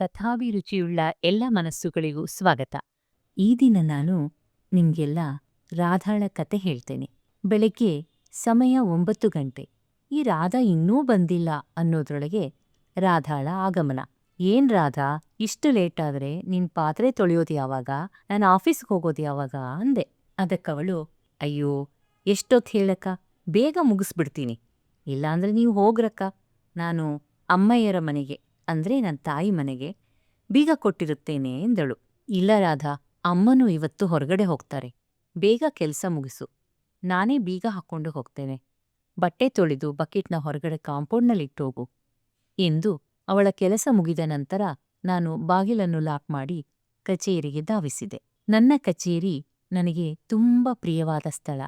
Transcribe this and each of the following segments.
ಕಥಾಭಿರುಚಿಯುಳ್ಳ ಎಲ್ಲ ಮನಸ್ಸುಗಳಿಗೂ ಸ್ವಾಗತ. ಈ ದಿನ ನಾನು ನಿಮಗೆಲ್ಲ ರಾಧಾಳ ಕತೆ ಹೇಳ್ತೇನೆ. ಬೆಳಗ್ಗೆ ಸಮಯ ಒಂಬತ್ತು ಗಂಟೆ. ಈ ರಾಧಾ ಇನ್ನೂ ಬಂದಿಲ್ಲ ಅನ್ನೋದ್ರೊಳಗೆ ರಾಧಾಳ ಆಗಮನ. ಏನ್ ರಾಧಾ, ಇಷ್ಟು ಲೇಟಾದ್ರೆ ನಿನ್ ಪಾತ್ರೆ ತೊಳೆಯೋದು ಯಾವಾಗ? ನಾನು ಆಫೀಸ್ಗೆ ಹೋಗೋದು ಯಾವಾಗ? ಅಂದೆ. ಅದಕ್ಕವಳು, ಅಯ್ಯೋ ಎಷ್ಟೊತ್ತು ಹೇಳಕ್ಕ? ಬೇಗ ಮುಗಿಸ್ಬಿಡ್ತೀನಿ. ಇಲ್ಲಾಂದ್ರೆ ನೀವು ಹೋಗ್ರಕ್ಕ? ನಾನು ಅಮ್ಮಯ್ಯರ ಮನೆಗೆ. ಅಂದ್ರೆ ನನ್ನ ತಾಯಿ ಮನೆಗೆ, ಬೀಗ ಕೊಟ್ಟಿರುತ್ತೇನೆ ಎಂದಳು. ಇಲ್ಲ ರಾಧಾ, ಅಮ್ಮನೂ ಇವತ್ತು ಹೊರಗಡೆ ಹೋಗ್ತಾರೆ. ಬೇಗ ಕೆಲಸ ಮುಗಿಸು. ನಾನೇ ಬೀಗ ಹಾಕ್ಕೊಂಡು ಹೋಗ್ತೇನೆ. ಬಟ್ಟೆ ತೊಳೆದು ಬಕೆಟ್ನ ಹೊರಗಡೆ ಕಾಂಪೌಂಡ್ನಲ್ಲಿಟ್ಟೋಗು ಎಂದು ಅವಳ ಕೆಲಸ ಮುಗಿದ ನಂತರ ನಾನು ಬಾಗಿಲನ್ನು ಲಾಕ್ ಮಾಡಿ ಕಚೇರಿಗೆ ಧಾವಿಸಿದೆ. ನನ್ನ ಕಚೇರಿ ನನಗೆ ತುಂಬ ಪ್ರಿಯವಾದ ಸ್ಥಳ.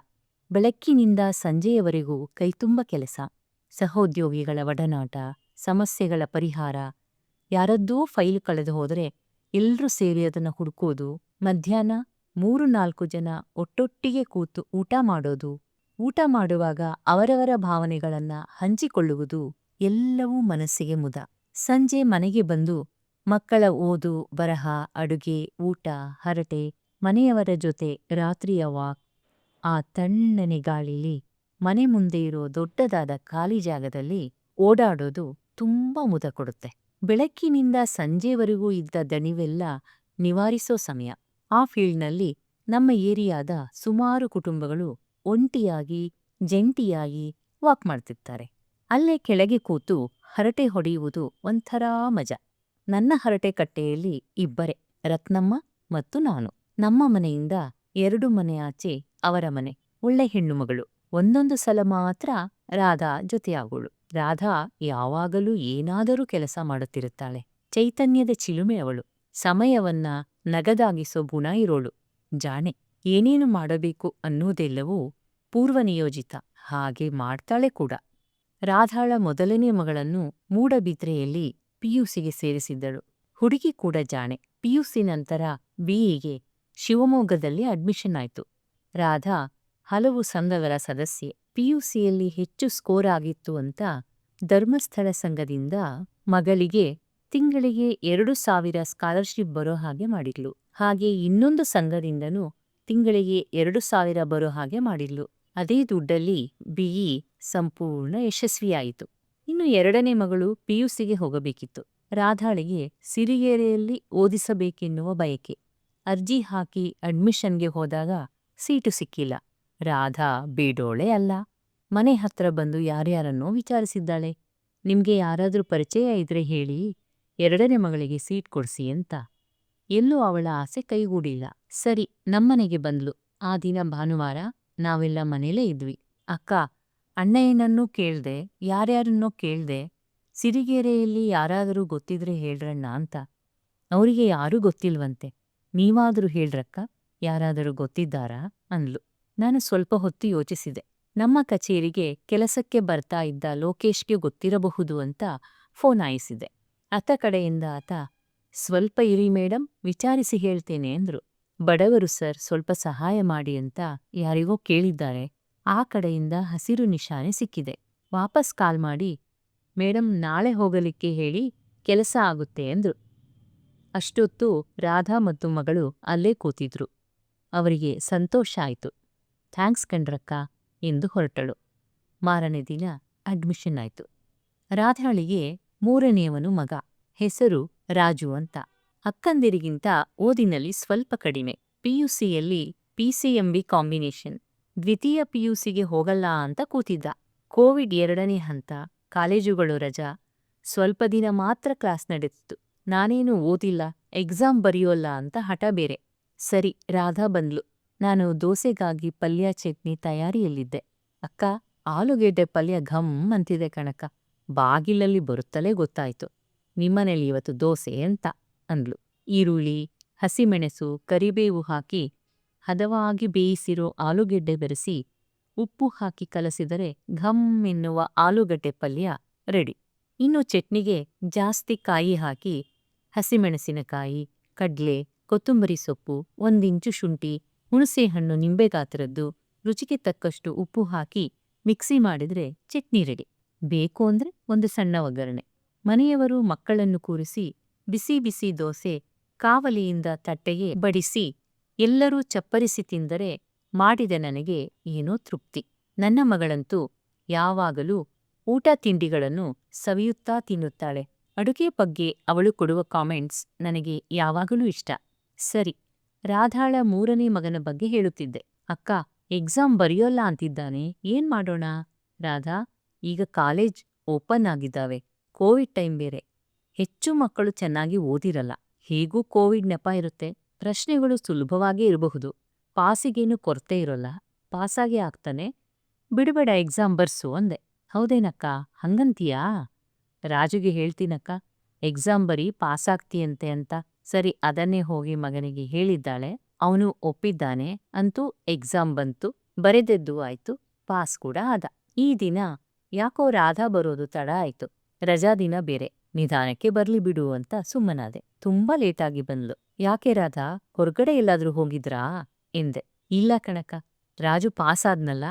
ಬೆಳಕ್ಕಿನಿಂದ ಸಂಜೆಯವರೆಗೂ ಕೈತುಂಬ ಕೆಲಸ. ಸಹೋದ್ಯೋಗಿಗಳ ಒಡನಾಟ. ಸಮಸ್ಯೆಗಳ ಪರಿಹಾರ. ಯಾರದ್ದೂ ಫೈಲ್ ಕಳೆದು ಹೋದರೆ ಎಲ್ಲರೂ ಸೇರಿ ಅದನ್ನು ಹುಡುಕೋದು, ಮಧ್ಯಾಹ್ನ ಮೂರು ನಾಲ್ಕು ಜನ ಒಟ್ಟೊಟ್ಟಿಗೆ ಕೂತು ಊಟ ಮಾಡೋದು. ಊಟ ಮಾಡುವಾಗ ಅವರವರ ಭಾವನೆಗಳನ್ನು ಹಂಚಿಕೊಳ್ಳುವುದು ಎಲ್ಲವೂ ಮನಸ್ಸಿಗೆ ಮುದ. ಸಂಜೆ ಮನೆಗೆ ಬಂದು ಮಕ್ಕಳ ಓದು, ಬರಹ, ಅಡುಗೆ, ಊಟ, ಹರಟೆ, ಮನೆಯವರ ಜೊತೆ ರಾತ್ರಿಯ ವಾಕ್, ಆ ತಣ್ಣನೆ ಗಾಳಿಲಿ ಮನೆ ಮುಂದೆ ಇರೋ ದೊಡ್ಡದಾದ ಖಾಲಿ ಜಾಗದಲ್ಲಿ ಓಡಾಡೋದು ತುಂಬಾ ಮುದ ಕೊಡುತ್ತೆ. ಬೆಳಕಿನಿಂದ ಸಂಜೆವರೆಗೂ ಇದ್ದ ದಣಿವೆಲ್ಲ ನಿವಾರಿಸೋ ಸಮಯ. ಆ ಫೀಲ್ಡ್ನಲ್ಲಿ ನಮ್ಮ ಏರಿಯಾದ ಸುಮಾರು ಕುಟುಂಬಗಳು ಒಂಟಿಯಾಗಿ, ಜಂಟಿಯಾಗಿ ವಾಕ್ ಮಾಡ್ತಿರ್ತಾರೆ. ಅಲ್ಲೇ ಕೆಳಗೆ ಕೂತು ಹರಟೆ ಹೊಡೆಯುವುದು ಒಂಥರಾ ಮಜ. ನನ್ನ ಹರಟೆ ಕಟ್ಟೆಯಲ್ಲಿ ಇಬ್ಬರೇ, ರತ್ನಮ್ಮ ಮತ್ತು ನಾನು. ನಮ್ಮ ಮನೆಯಿಂದ ಎರಡು ಮನೆ ಆಚೆ ಅವರ ಮನೆ, ಒಳ್ಳೆ ಹೆಣ್ಣುಮಗಳು. ಒಂದೊಂದು ಸಲ ಮಾತ್ರ ರಾಧಾ ಜೊತೆಯಾಗೋಳು. ರಾಧಾ ಯಾವಾಗಲೂ ಏನಾದರೂ ಕೆಲಸ ಮಾಡುತ್ತಿರುತ್ತಾಳೆ. ಚೈತನ್ಯದ ಚಿಲುಮೆ ಅವಳು. ಸಮಯವನ್ನ ನಗದಾಗಿಸೋ ಗುಣ ಇರೋಳು. ಜಾಣೆ, ಏನೇನು ಮಾಡಬೇಕು ಅನ್ನೋದೆಲ್ಲವೂ ಪೂರ್ವನಿಯೋಜಿತ. ಹಾಗೆ ಮಾಡ್ತಾಳೆ ಕೂಡ. ರಾಧಾಳ ಮೊದಲನೇ ಮಗಳನ್ನು ಮೂಡಬಿದ್ರೆಯಲ್ಲಿ ಪಿಯುಸಿಗೆ ಸೇರಿಸಿದ್ದಳು. ಹುಡುಗಿ ಕೂಡ ಜಾಣೆ. ಪಿಯುಸಿ ನಂತರ ಬಿಇಗೆ ಶಿವಮೊಗ್ಗದಲ್ಲಿ ಅಡ್ಮಿಷನ್ ಆಯ್ತು. ರಾಧಾ ಹಲವು ಸಂಘಗಳ ಸದಸ್ಯೆ. ಪಿಯುಸಿಯಲ್ಲಿ ಹೆಚ್ಚು ಸ್ಕೋರ್ ಆಗಿತ್ತು ಅಂತ ಧರ್ಮಸ್ಥಳ ಸಂಘದಿಂದ ಮಗಳಿಗೆ ತಿಂಗಳಿಗೆ ಎರಡು ಸಾವಿರ ಸ್ಕಾಲರ್ಶಿಪ್ ಬರೋ ಹಾಗೆ ಮಾಡಿದ್ಲು. ಹಾಗೆ ಇನ್ನೊಂದು ಸಂಘದಿಂದನೂ ತಿಂಗಳಿಗೆ ಎರಡು ಸಾವಿರ ಬರೋ ಹಾಗೆ ಮಾಡಿದ್ಲು. ಅದೇ ದುಡ್ಡಲ್ಲಿ ಬಿಇ ಸಂಪೂರ್ಣ ಯಶಸ್ವಿಯಾಯಿತು. ಇನ್ನು ಎರಡನೇ ಮಗಳು ಪಿಯುಸಿಗೆ ಹೋಗಬೇಕಿತ್ತು. ರಾಧಾಳಿಗೆ ಸಿರಿಗೆರೆಯಲ್ಲಿ ಓದಿಸಬೇಕೆನ್ನುವ ಬಯಕೆ. ಅರ್ಜಿ ಹಾಕಿ ಅಡ್ಮಿಷನ್ಗೆ ಹೋದಾಗ ಸೀಟು ಸಿಕ್ಕಿಲ್ಲ. ರಾಧಾ ಬೇಡೋಳೆ ಅಲ್ಲ. ಮನೆ ಹತ್ರ ಬಂದು ಯಾರ್ಯಾರನ್ನೋ ವಿಚಾರಿಸಿದ್ದಾಳೆ. ನಿಮ್ಗೆ ಯಾರಾದ್ರೂ ಪರಿಚಯ ಇದ್ರೆ ಹೇಳಿ, ಎರಡನೇ ಮಗಳಿಗೆ ಸೀಟ್ ಕೊಡ್ಸಿ ಅಂತ. ಎಲ್ಲೂ ಅವಳ ಆಸೆ ಕೈಗೂಡಿಲ್ಲ. ಸರಿ, ನಮ್ಮನೆಗೆ ಬಂದ್ಲು. ಆ ದಿನ ಭಾನುವಾರ ನಾವೆಲ್ಲ ಮನೇಲೇ ಇದ್ವಿ. ಅಕ್ಕ, ಅಣ್ಣಯ್ಯನನ್ನೂ ಕೇಳ್ದೆ, ಯಾರ್ಯಾರನ್ನೋ ಕೇಳ್ದೆ, ಸಿರಿಗೆರೆಯಲ್ಲಿ ಯಾರಾದರೂ ಗೊತ್ತಿದ್ರೆ ಹೇಳ್ರಣ್ಣ ಅಂತ. ಅವರಿಗೆ ಯಾರೂ ಗೊತ್ತಿಲ್ವಂತೆ. ನೀವಾದರೂ ಹೇಳ್ರಕ್ಕ, ಯಾರಾದರೂ ಗೊತ್ತಿದ್ದಾರಾ? ಅಂದ್ಲು. ನಾನು ಸ್ವಲ್ಪ ಹೊತ್ತು ಯೋಚಿಸಿದೆ. ನಮ್ಮ ಕಚೇರಿಗೆ ಕೆಲಸಕ್ಕೆ ಬರ್ತಾ ಇದ್ದ ಲೋಕೇಶ್ಗೆ ಗೊತ್ತಿರಬಹುದು ಅಂತ ಫೋನ್ ಆಯಿಸಿದೆ ಆತ ಕಡೆಯಿಂದ ಆತ, ಸ್ವಲ್ಪ ಇರಿ ಮೇಡಮ್ ವಿಚಾರಿಸಿ ಹೇಳ್ತೇನೆ ಅಂದ್ರು. ಬಡವರು ಸರ್, ಸ್ವಲ್ಪ ಸಹಾಯ ಮಾಡಿ ಅಂತ ಯಾರಿಗೋ ಕೇಳಿದ್ದಾರೆ. ಆ ಕಡೆಯಿಂದ ಹಸಿರು ನಿಶಾನೆ ಸಿಕ್ಕಿದೆ. ವಾಪಸ್ ಕಾಲ್ ಮಾಡಿ ಮೇಡಮ್ ನಾಳೆ ಹೋಗಲಿಕ್ಕೆ ಹೇಳಿ ಕೆಲಸ ಆಗುತ್ತೆ ಅಂದ್ರು. ಅಷ್ಟೊತ್ತು ರಾಧಾ ಮತ್ತು ಮಗಳು ಅಲ್ಲೇ ಕೂತಿದ್ರು. ಅವರಿಗೆ ಸಂತೋಷ ಆಯ್ತು. ಥ್ಯಾಂಕ್ಸ್ ಕಣ್ರಕ್ಕ ಎಂದು ಹೊರಟಳು. ಮಾರನೇ ದಿನ ಅಡ್ಮಿಷನ್ ಆಯ್ತು. ರಾಧಾಳಿಗೆ ಮೂರನೆಯವನು ಮಗ, ಹೆಸರು ರಾಜು ಅಂತ. ಅಕ್ಕಂದಿರಿಗಿಂತ ಓದಿನಲ್ಲಿ ಸ್ವಲ್ಪ ಕಡಿಮೆ. ಪಿಯುಸಿಯಲ್ಲಿ ಪಿಸಿಎಂಬಿ ಕಾಂಬಿನೇಷನ್. ದ್ವಿತೀಯ ಪಿಯುಸಿಗೆ ಹೋಗಲ್ಲ ಅಂತ ಕೂತಿದ್ದ. ಕೋವಿಡ್ ಎರಡನೇ ಹಂತ, ಕಾಲೇಜುಗಳು ರಜಾ. ಸ್ವಲ್ಪ ದಿನ ಮಾತ್ರ ಕ್ಲಾಸ್ ನಡೆದಿತ್ತು. ನಾನೇನು ಓದಿಲ್ಲ, ಎಕ್ಸಾಮ್ ಬರೆಯೋಲ್ಲ ಅಂತ ಹಠ ಬೇರೆ. ಸರಿ, ರಾಧಾ ಬಂದ್ಲು. ನಾನು ದೋಸೆಗಾಗಿ ಪಲ್ಯ ಚಟ್ನಿ ತಯಾರಿಯಲ್ಲಿದ್ದೆ. ಅಕ್ಕ, ಆಲೂಗೆಡ್ಡೆ ಪಲ್ಯ ಘಮ್ ಅಂತಿದೆ ಕಣಕ ಬಾಗಿಲಲ್ಲಿ ಬರುತ್ತಲೇ ಗೊತ್ತಾಯ್ತು. ನಿಮ್ಮನೇಲಿ ಇವತ್ತು ದೋಸೆ ಅಂತ ಅಂದ್ಲು. ಈರುಳ್ಳಿ, ಹಸಿಮೆಣಸು, ಕರಿಬೇವು ಹಾಕಿ ಹದವಾಗಿ ಬೇಯಿಸಿರೋ ಆಲೂಗೆಡ್ಡೆ ಬೆರೆಸಿ ಉಪ್ಪು ಹಾಕಿ ಕಲಸಿದರೆ ಘಮ್ ಎನ್ನುವ ಆಲೂಗಡ್ಡೆ ಪಲ್ಯ ರೆಡಿ. ಇನ್ನು ಚಟ್ನಿಗೆ ಜಾಸ್ತಿ ಕಾಯಿ ಹಾಕಿ ಹಸಿಮೆಣಸಿನಕಾಯಿ, ಕಡ್ಲೆ, ಕೊತ್ತಂಬರಿ ಸೊಪ್ಪು, ಒಂದಿಂಚು ಶುಂಠಿ ಹುಣಸೆಹಣ್ಣು ನಿಂಬೆ ಗಾತ್ರದ್ದು ರುಚಿಗೆ ತಕ್ಕಷ್ಟು ಉಪ್ಪು ಹಾಕಿ ಮಿಕ್ಸಿ ಮಾಡಿದರೆ ಚಟ್ನಿ ರೆಡಿ. ಬೇಕು ಅಂದ್ರೆ ಒಂದು ಸಣ್ಣ ಒಗ್ಗರಣೆ. ಮನೆಯವರು ಮಕ್ಕಳನ್ನು ಕೂರಿಸಿ ಬಿಸಿ ಬಿಸಿ ದೋಸೆ ಕಾವಲಿಯಿಂದ ತಟ್ಟೆಗೆ ಬಡಿಸಿ ಎಲ್ಲರೂ ಚಪ್ಪರಿಸಿ ತಿಂದರೆ ಮಾಡಿದ ನನಗೆ ಏನೋ ತೃಪ್ತಿ. ನನ್ನ ಮಗಳಂತೂ ಯಾವಾಗಲೂ ಊಟ ತಿಂಡಿಗಳನ್ನು ಸವಿಯುತ್ತಾ ತಿನ್ನುತ್ತಾಳೆ. ಅಡುಗೆ ಬಗ್ಗೆ ಅವಳು ಕೊಡುವ ಕಾಮೆಂಟ್ಸ್ ನನಗೆ ಯಾವಾಗಲೂ ಇಷ್ಟ. ಸರಿ. ರಾಧಾಳ ಮೂರನೇ ಮಗನ ಬಗ್ಗೆ ಹೇಳುತ್ತಿದ್ದೆ. ಅಕ್ಕ, ಎಕ್ಸಾಮ್ ಬರೆಯೋಲ್ಲ ಅಂತಿದ್ದಾನೆ. ಏನ್ ಮಾಡೋಣ? ರಾಧಾ, ಈಗ ಕಾಲೇಜ್ ಓಪನ್ ಆಗಿದ್ದಾವೆ. ಕೋವಿಡ್ ಟೈಮ್ ಬೇರೆ. ಹೆಚ್ಚು ಮಕ್ಕಳು ಚೆನ್ನಾಗಿ ಓದಿರಲ್ಲ. ಹೇಗೂ ಕೋವಿಡ್ ನೆಪ ಇರುತ್ತೆ. ಪ್ರಶ್ನೆಗಳು ಸುಲಭವಾಗೇ ಇರಬಹುದು. ಪಾಸಿಗೇನು ಕೊರತೆ ಇರೋಲ್ಲ. ಪಾಸಾಗೇ ಆಗ್ತಾನೆ. ಬಿಡಬೇಡ, ಎಕ್ಸಾಮ್ ಬರ್ಸು, ಅಂದೆ. ಹೌದೇನಕ್ಕ? ಹಂಗಂತೀಯಾ? ರಾಜುಗೆ ಹೇಳ್ತೀನಕ್ಕ. ಎಕ್ಸಾಮ್ ಬರೀ ಪಾಸಾಗ್ತೀಯಂತೆ ಅಂತ. ಸರಿ, ಅದನ್ನೇ ಹೋಗಿ ಮಗನಿಗೆ ಹೇಳಿದ್ದಾಳೆ. ಅವನು ಒಪ್ಪಿದ್ದಾನೆ ಅಂತೂ ಎಕ್ಸಾಮ್ ಬಂತು, ಬರೆದದ್ದು ಆಯ್ತು ಪಾಸ್ ಕೂಡ ಆದ. ಈ ದಿನ ಯಾಕೋ ರಾಧಾ ಬರೋದು ತಡ ಆಯ್ತು. ರಜಾ ದಿನ ಬೇರೆ, ನಿಧಾನಕ್ಕೆ ಬರ್ಲಿ ಬಿಡು ಅಂತ ಸುಮ್ಮನಾದೆ. ತುಂಬಾ ಲೇಟಾಗಿ ಬಂದ್ಲು. ಯಾಕೆ ರಾಧಾ, ಹೊರಗಡೆ ಎಲ್ಲಾದ್ರೂ ಹೋಗಿದ್ರಾ? ಎಂದೆ. ಇಲ್ಲ ಕಣಕ ರಾಜು ಪಾಸ್ ಆದ್ನಲ್ಲ,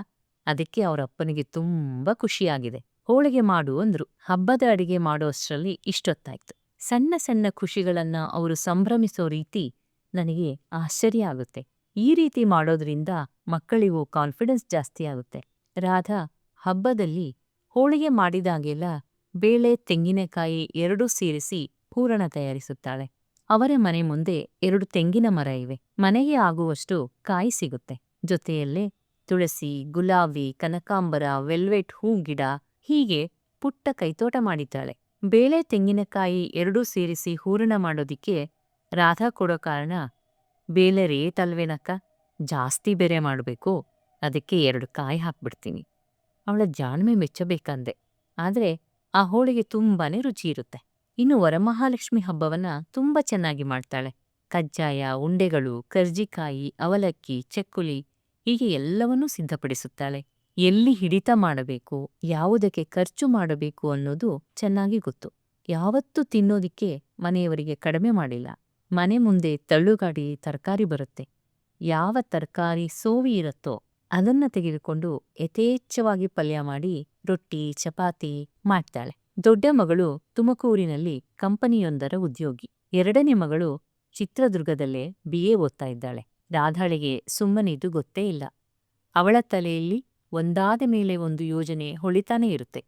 ಅದಕ್ಕೆ ಅವರಪ್ಪನಿಗೆ ತುಂಬಾ ಖುಷಿಯಾಗಿದೆ. ಹೋಳಿಗೆ ಮಾಡು ಅಂದ್ರು. ಹಬ್ಬದ ಅಡಿಗೆ ಮಾಡೋಷ್ಟರಲ್ಲಿ ಇಷ್ಟೊತ್ತಾಯ್ತು. ಸಣ್ಣ ಸಣ್ಣ ಖುಷಿಗಳನ್ನ ಅವರು ಸಂಭ್ರಮಿಸೋ ರೀತಿ ನನಗೆ ಆಶ್ಚರ್ಯ ಆಗುತ್ತೆ. ಈ ರೀತಿ ಮಾಡೋದ್ರಿಂದ ಮಕ್ಕಳಿಗೂ ಕಾನ್ಫಿಡೆನ್ಸ್ ಜಾಸ್ತಿ ಆಗುತ್ತೆ. ರಾಧಾ, ಹಬ್ಬದಲ್ಲಿ ಹೋಳಿಗೆ ಮಾಡಿದಾಗೆಲ್ಲ ಬೇಳೆ, ತೆಂಗಿನಕಾಯಿ ಎರಡೂ ಸೇರಿಸಿ ಪೂರಣ ತಯಾರಿಸುತ್ತಾಳೆ. ಅವರ ಮನೆ ಮುಂದೆ ಎರಡು ತೆಂಗಿನ ಮರ ಇವೆ. ಮನೆಗೆ ಆಗುವಷ್ಟು ಕಾಯಿ ಸಿಗುತ್ತೆ. ಜೊತೆಯಲ್ಲೇ ತುಳಸಿ, ಗುಲಾಬಿ, ಕನಕಾಂಬರ, ವೆಲ್ವೆಟ್ ಹೂ ಗಿಡ ಹೀಗೆ ಪುಟ್ಟ ಕೈತೋಟ ಮಾಡಿದ್ದಾಳೆ. ಬೇಳೆ ತೆಂಗಿನಕಾಯಿ ಎರಡೂ ಸೇರಿಸಿ ಹೂರಣ ಮಾಡೋದಿಕ್ಕೆ ರಾಧಾ ಕೊಡೋ ಕಾರಣ, ಬೇಳೆ ರೇಟ್ ಅಲ್ವೇನಕ್ಕ ಜಾಸ್ತಿ ಬೆರೆ ಮಾಡಬೇಕು, ಅದಕ್ಕೆ ಎರಡು ಕಾಯಿ ಹಾಕ್ಬಿಡ್ತೀನಿ. ಅವಳ ಜಾಣ್ಮೆ ಮೆಚ್ಚಬೇಕಂದೆ. ಆದ್ರೆ ಆ ಹೋಳಿಗೆ ತುಂಬಾನೇ ರುಚಿ ಇರುತ್ತೆ. ಇನ್ನು ವರಮಹಾಲಕ್ಷ್ಮಿ ಹಬ್ಬವನ್ನ ತುಂಬಾ ಚೆನ್ನಾಗಿ ಮಾಡ್ತಾಳೆ. ಕಜ್ಜಾಯ, ಉಂಡೆಗಳು, ಕರ್ಜಿಕಾಯಿ, ಅವಲಕ್ಕಿ, ಚಕ್ಕುಲಿ ಹೀಗೆ ಎಲ್ಲವನ್ನೂ ಸಿದ್ಧಪಡಿಸುತ್ತಾಳೆ. ಎಲ್ಲಿ ಹಿಡಿತ ಮಾಡಬೇಕು, ಯಾವುದಕ್ಕೆ ಖರ್ಚು ಮಾಡಬೇಕು ಅನ್ನೋದು ಚೆನ್ನಾಗಿ ಗೊತ್ತು. ಯಾವತ್ತೂ ತಿನ್ನೋದಿಕ್ಕೆ ಮನೆಯವರಿಗೆ ಕಡಿಮೆ ಮಾಡಿಲ್ಲ. ಮನೆ ಮುಂದೆ ತಳ್ಳುಗಾಡಿ, ತರಕಾರಿ ಬರುತ್ತೆ. ಯಾವ ತರಕಾರಿ ಸೋವಿ ಇರುತ್ತೋ ಅದನ್ನ ತೆಗೆದುಕೊಂಡು ಯಥೇಚ್ಛವಾಗಿ ಪಲ್ಯ ಮಾಡಿ ರೊಟ್ಟಿ, ಚಪಾತಿ ಮಾಡ್ತಾಳೆ. ದೊಡ್ಡ ಮಗಳು ತುಮಕೂರಿನಲ್ಲಿ ಕಂಪನಿಯೊಂದರ ಉದ್ಯೋಗಿ. ಎರಡನೇ ಮಗಳು ಚಿತ್ರದುರ್ಗದಲ್ಲೇ ಬಿ ಎ ಓದ್ತಾ ಇದ್ದಾಳೆ. ರಾಧಾಳಿಗೆ ಸುಮ್ಮನಿದ್ದು ಗೊತ್ತೇ ಇಲ್ಲ. ಅವಳ ತಲೆಯಲ್ಲಿ ಒಂದಾದ ಮೇಲೆ ಒಂದು ಯೋಜನೆ ಹೊಳಿತಾನೇ ಇರುತ್ತೆ.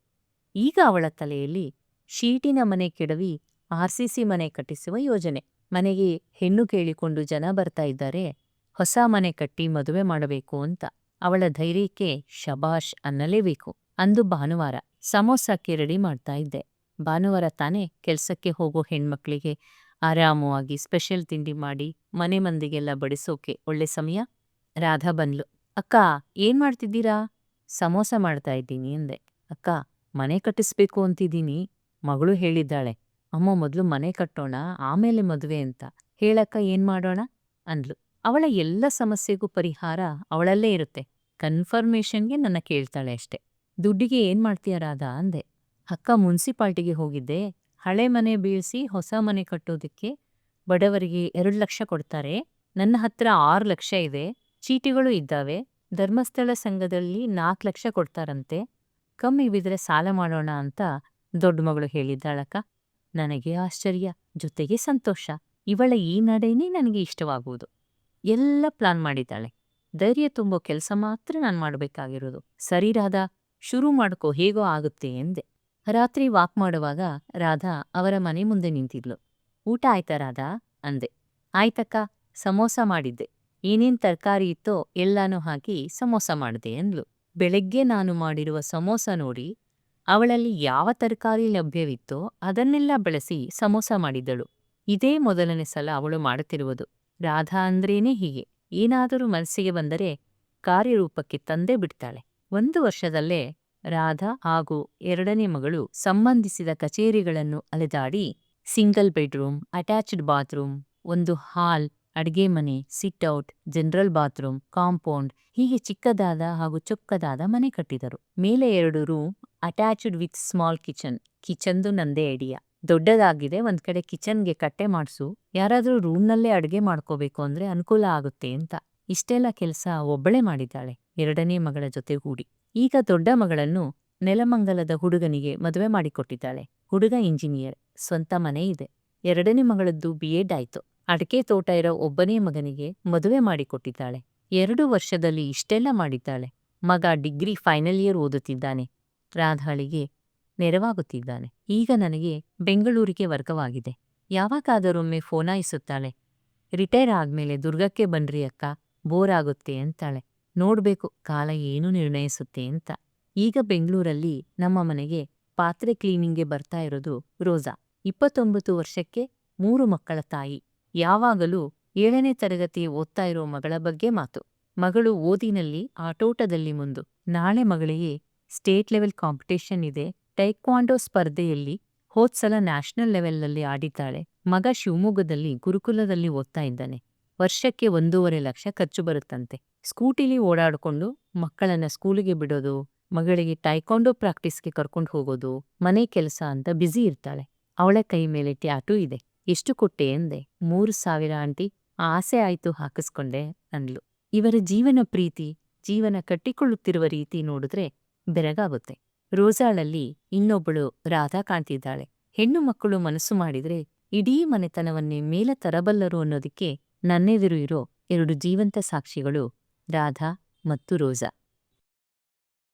ಈಗ ಅವಳ ತಲೆಯಲ್ಲಿ ಶೀಟಿನ ಮನೆ ಕೆಡವಿ ಆರ್ಸಿಸಿ ಮನೆ ಕಟ್ಟಿಸುವ ಯೋಜನೆ. ಮನೆಗೆ ಹೆಣ್ಣು ಕೇಳಿಕೊಂಡು ಜನ ಬರ್ತಾ ಇದ್ದಾರೆ. ಹೊಸ ಮನೆ ಕಟ್ಟಿ ಮದುವೆ ಮಾಡಬೇಕು ಅಂತ. ಅವಳ ಧೈರ್ಯಕ್ಕೆ ಶಬಾಷ್ ಅನ್ನಲೇಬೇಕು. ಅಂದು ಭಾನುವಾರ ಸಮೋಸಕ್ಕೆ ರೆಡಿ ಮಾಡ್ತಾ ಇದ್ದೆ. ಭಾನುವಾರ ತಾನೇ ಕೆಲ್ಸಕ್ಕೆ ಹೋಗೋ ಹೆಣ್ಮಕ್ಳಿಗೆ ಆರಾಮವಾಗಿ ಸ್ಪೆಷಲ್ ತಿಂಡಿ ಮಾಡಿ ಮನೆ ಮಂದಿಗೆಲ್ಲ ಬಡಿಸೋಕೆ ಒಳ್ಳೆ ಸಮಯ. ರಾಧಾ ಬಂದ್ಲು, ಅಕ್ಕ, ಏನ್ ಮಾಡ್ತಿದ್ದೀರಾ? ಸಮೋಸ ಮಾಡ್ತಾ ಇದ್ದೀನಿ ಎಂದೆ ಅಕ್ಕ, ಮನೆ ಕಟ್ಟಿಸ್ಬೇಕು ಅಂತಿದ್ದೀನಿ. ಮಗಳು ಹೇಳಿದ್ದಾಳೆ. ಅಮ್ಮ, ಮೊದಲು ಮನೆ ಕಟ್ಟೋಣ, ಆಮೇಲೆ ಮದುವೆ ಅಂತ. ಹೇಳಕ್ಕ, ಏನ್ ಮಾಡೋಣ? ಅಂದ್ಲು. ಅವಳ ಎಲ್ಲ ಸಮಸ್ಯೆಗೂ ಪರಿಹಾರ ಅವಳಲ್ಲೇ ಇರುತ್ತೆ. ಕನ್ಫರ್ಮೇಷನ್ಗೆ ನನ್ನ ಕೇಳ್ತಾಳೆ ಅಷ್ಟೆ. ದುಡ್ಡಿಗೆ ಏನ್ ಮಾಡ್ತೀಯ ರಾಧಾ? ಅಂದೆ. ಅಕ್ಕ, ಮುನ್ಸಿಪಾಲ್ಟಿಗೆ ಹೋಗಿದ್ದೆ. ಹಳೆ ಮನೆ ಬೀಳ್ಸಿ ಹೊಸ ಮನೆ ಕಟ್ಟೋದಕ್ಕೆ ಬಡವರಿಗೆ ಎರಡು ಲಕ್ಷ ಕೊಡ್ತಾರೆ. ನನ್ನ ಹತ್ರ ಆರು ಲಕ್ಷ ಇದೆ. ಚೀಟಿಗಳು ಇದ್ದಾವೆ. ಧರ್ಮಸ್ಥಳ ಸಂಘದಲ್ಲಿ ನಾಲ್ಕು ಲಕ್ಷ ಕೊಡ್ತಾರಂತೆ. ಕಮ್ಮಿ ಬಿದ್ರೆ ಸಾಲ ಮಾಡೋಣ ಅಂತ ದೊಡ್ಡ ಮಗಳು ಹೇಳಿದ್ದಾಳಕ್ಕ. ನನಗೆ ಆಶ್ಚರ್ಯ, ಜೊತೆಗೆ ಸಂತೋಷ. ಇವಳ ಈ ನಡೆಯೇ ನನಗೆ ಇಷ್ಟವಾಗುವುದು. ಎಲ್ಲ ಪ್ಲಾನ್ ಮಾಡಿದ್ದಾಳೆ. ಧೈರ್ಯ ತುಂಬೋ ಕೆಲಸ ಮಾತ್ರ ನಾನು ಮಾಡಬೇಕಾಗಿರೋದು. ಸರಿ ರಾಧಾ, ಶುರು ಮಾಡ್ಕೋ, ಹೇಗೋ ಆಗುತ್ತೆ ಎಂದೆ. ರಾತ್ರಿ ವಾಕ್ ಮಾಡುವಾಗ ರಾಧಾ ಅವರ ಮನೆ ಮುಂದೆ ನಿಂತಿದ್ಲು. ಊಟ ಆಯ್ತಾ ರಾಧಾ? ಅಂದೆ. ಆಯ್ತಕ್ಕ, ಸಮೋಸ ಮಾಡಿದ್ದೆ. ಏನೇನ್ ತರಕಾರಿ ಇತ್ತೋ ಎಲ್ಲಾನೂ ಹಾಕಿ ಸಮೋಸ ಮಾಡಿದೆ ಅಂದ್ಲು. ಬೆಳಗ್ಗೆ ನಾನು ಮಾಡಿರುವ ಸಮೋಸ ನೋಡಿ, ಅವಳಲ್ಲಿ ಯಾವ ತರಕಾರಿ ಲಭ್ಯವಿತ್ತೋ ಅದನ್ನೆಲ್ಲ ಬಳಸಿ ಸಮೋಸ ಮಾಡಿದ್ದಳು ಇದೇ ಮೊದಲನೇ ಸಲ ಅವಳು ಮಾಡುತ್ತಿರುವುದು. ರಾಧಾ ಅಂದ್ರೇನೇ ಹೀಗೆ. ಏನಾದರೂ ಮನಸ್ಸಿಗೆ ಬಂದರೆ ಕಾರ್ಯರೂಪಕ್ಕೆ ತಂದೇ ಬಿಡ್ತಾಳೆ. ಒಂದು ವರ್ಷದಲ್ಲೇ ರಾಧಾ ಹಾಗೂ ಎರಡನೇ ಮಗಳು ಸಂಬಂಧಿಸಿದ ಕಚೇರಿಗಳನ್ನು ಅಲೆದಾಡಿ, ಸಿಂಗಲ್ ಬೆಡ್ರೂಮ್, ಅಟ್ಯಾಚ್ಡ್ ಬಾತ್ರೂಮ್, ಒಂದು ಹಾಲ್ ಅಡ್ಗೆ ಮನೆ ಸಿಟ್ಔಟ್ ಜನರಲ್ ಬಾತ್ರೂಮ್ ಕಾಂಪೌಂಡ್ ಹೀಗೆ ಚಿಕ್ಕದಾದ ಹಾಗೂ ಚೊಕ್ಕದಾದ ಮನೆ ಕಟ್ಟಿದರು. ಮೇಲೆ ಎರಡು room attached with small kitchen ಕಿಚನ್ದು ನಂದೇ ಐಡಿಯಾ ದೊಡ್ಡದಾಗಿದೆ, ಒಂದ್ ಕಡೆ ಕಿಚನ್ಗೆ ಕಟ್ಟೆ ಮಾಡಿಸು. ಯಾರಾದ್ರೂ ರೂಮ್ನಲ್ಲೇ ಅಡುಗೆ ಮಾಡ್ಕೋಬೇಕು ಅಂದ್ರೆ ಅನುಕೂಲ ಆಗುತ್ತೆ ಅಂತ. ಇಷ್ಟೆಲ್ಲ ಕೆಲಸ ಒಬ್ಬಳೇ ಮಾಡಿದ್ದಾಳೆ, ಎರಡನೇ ಮಗಳ ಜೊತೆಗೂಡಿ ಈಗ ದೊಡ್ಡ ಮಗಳನ್ನು ನೆಲಮಂಗಲದ ಹುಡುಗನಿಗೆ ಮದುವೆ ಮಾಡಿಕೊಟ್ಟಿದ್ದಾಳೆ. ಹುಡುಗ ಇಂಜಿನಿಯರ್ ಸ್ವಂತ ಮನೆ ಇದೆ. ಎರಡನೇ ಮಗಳದ್ದು ಬಿ ಎಡ್ ಆಯ್ತು. ಅಡಕೆ ತೋಟ ಇರೋ ಒಬ್ಬನೇ ಮಗನಿಗೆ ಮದುವೆ ಮಾಡಿಕೊಟ್ಟಿದ್ದಾಳೆ. ಎರಡು ವರ್ಷದಲ್ಲಿ ಇಷ್ಟೆಲ್ಲ ಮಾಡಿದ್ದಾಳೆ. ಮಗ ಡಿಗ್ರಿ ಫೈನಲ್ ಇಯರ್ ಓದುತ್ತಿದ್ದಾನೆ. ರಾಧಾಳಿಗೆ ನೆರವಾಗುತ್ತಿದ್ದಾನೆ. ಈಗ ನನಗೆ ಬೆಂಗಳೂರಿಗೆ ವರ್ಗವಾಗಿದೆ. ಯಾವಾಗಾದರೊಮ್ಮೆ ಫೋನಾಯಿಸುತ್ತಾಳೆ ರಿಟೈರ್ ಆದ್ಮೇಲೆ ದುರ್ಗಕ್ಕೆ ಬನ್ರಿ ಅಕ್ಕ ಬೋರ್ ಆಗುತ್ತೆ ಅಂತಾಳೆ. ನೋಡ್ಬೇಕು, ಕಾಲ ಏನು ನಿರ್ಣಯಿಸುತ್ತೆ ಅಂತ. ಈಗ ಬೆಂಗಳೂರಲ್ಲಿ ನಮ್ಮ ಮನೆಗೆ ಪಾತ್ರೆ ಕ್ಲೀನಿಂಗ್ಗೆ ಬರ್ತಾ ಇರೋದು ರೋಜಾ. ಇಪ್ಪತ್ತೊಂಬತ್ತು ವರ್ಷಕ್ಕೆ ಮೂರು ಮಕ್ಕಳ ತಾಯಿ. ಯಾವಾಗಲೂ ಏಳನೇ ತರಗತಿ ಓದ್ತಾ ಇರೋ ಮಗಳ ಬಗ್ಗೆ ಮಾತು. ಮಗಳು ಓದಿನಲ್ಲಿ, ಆಟೋಟದಲ್ಲಿ ಮುಂದು. ನಾಳೆ ಮಗಳಿಗೆ ಸ್ಟೇಟ್ ಲೆವೆಲ್ ಕಾಂಪಿಟೇಷನ್ ಇದೆ. ಟೈಕ್ವಾಂಡೋ ಸ್ಪರ್ಧೆಯಲ್ಲಿ ಹೋದ್ಸಲ ನ್ಯಾಷನಲ್ ಲೆವೆಲ್ನಲ್ಲಿ ಆಡಿದ್ದಾಳೆ. ಮಗ ಶಿವಮೊಗ್ಗದಲ್ಲಿ ಗುರುಕುಲದಲ್ಲಿ ಓದ್ತಾ ಇದ್ದಾನೆ. ವರ್ಷಕ್ಕೆ ಒಂದೂವರೆ ಲಕ್ಷ ಖರ್ಚು ಬರುತ್ತಂತೆ. ಸ್ಕೂಟಿಲಿ ಓಡಾಡಿಕೊಂಡು ಮಕ್ಕಳನ್ನ ಸ್ಕೂಲಿಗೆ ಬಿಡೋದು, ಮಗಳಿಗೆ ಟೈಕಾಂಡೋ ಪ್ರಾಕ್ಟೀಸ್ಗೆ ಕರ್ಕೊಂಡು ಹೋಗೋದು, ಮನೆ ಕೆಲಸ ಅಂತ ಬ್ಯುಸಿ ಇರ್ತಾಳೆ. ಅವಳ ಕೈ ಮೇಲೆ ಟ್ಯಾಟೂ ಇದೆ. ಎಷ್ಟು ಕೊಟ್ಟೆ ಎಂದೆ ಮೂರು ಸಾವಿರ ಆಂಟಿ ಆಸೆ ಆಯ್ತು ಹಾಕಿಸ್ಕೊಂಡೆ ಅಂದ್ಲು. ಇವರ ಜೀವನ ಪ್ರೀತಿ, ಜೀವನ ಕಟ್ಟಿಕೊಳ್ಳುತ್ತಿರುವ ರೀತಿ ನೋಡಿದ್ರೆ ಬೆರಗಾಗುತ್ತೆ. ರೋಜಾಳಲ್ಲಿ ಇನ್ನೊಬ್ಬಳು ರಾಧಾ ಕಾಣ್ತಿದ್ದಾಳೆ. ಹೆಣ್ಣು ಮಕ್ಕಳು ಮನಸ್ಸು ಮಾಡಿದ್ರೆ ಇಡೀ ಮನೆತನವನ್ನೇ ಮೇಲ ತರಬಲ್ಲರು ಅನ್ನೋದಕ್ಕೆ ನನ್ನೆದುರು ಇರೋ ಎರಡು ಜೀವಂತ ಸಾಕ್ಷಿಗಳು ರಾಧಾ ಮತ್ತು ರೋಸಾ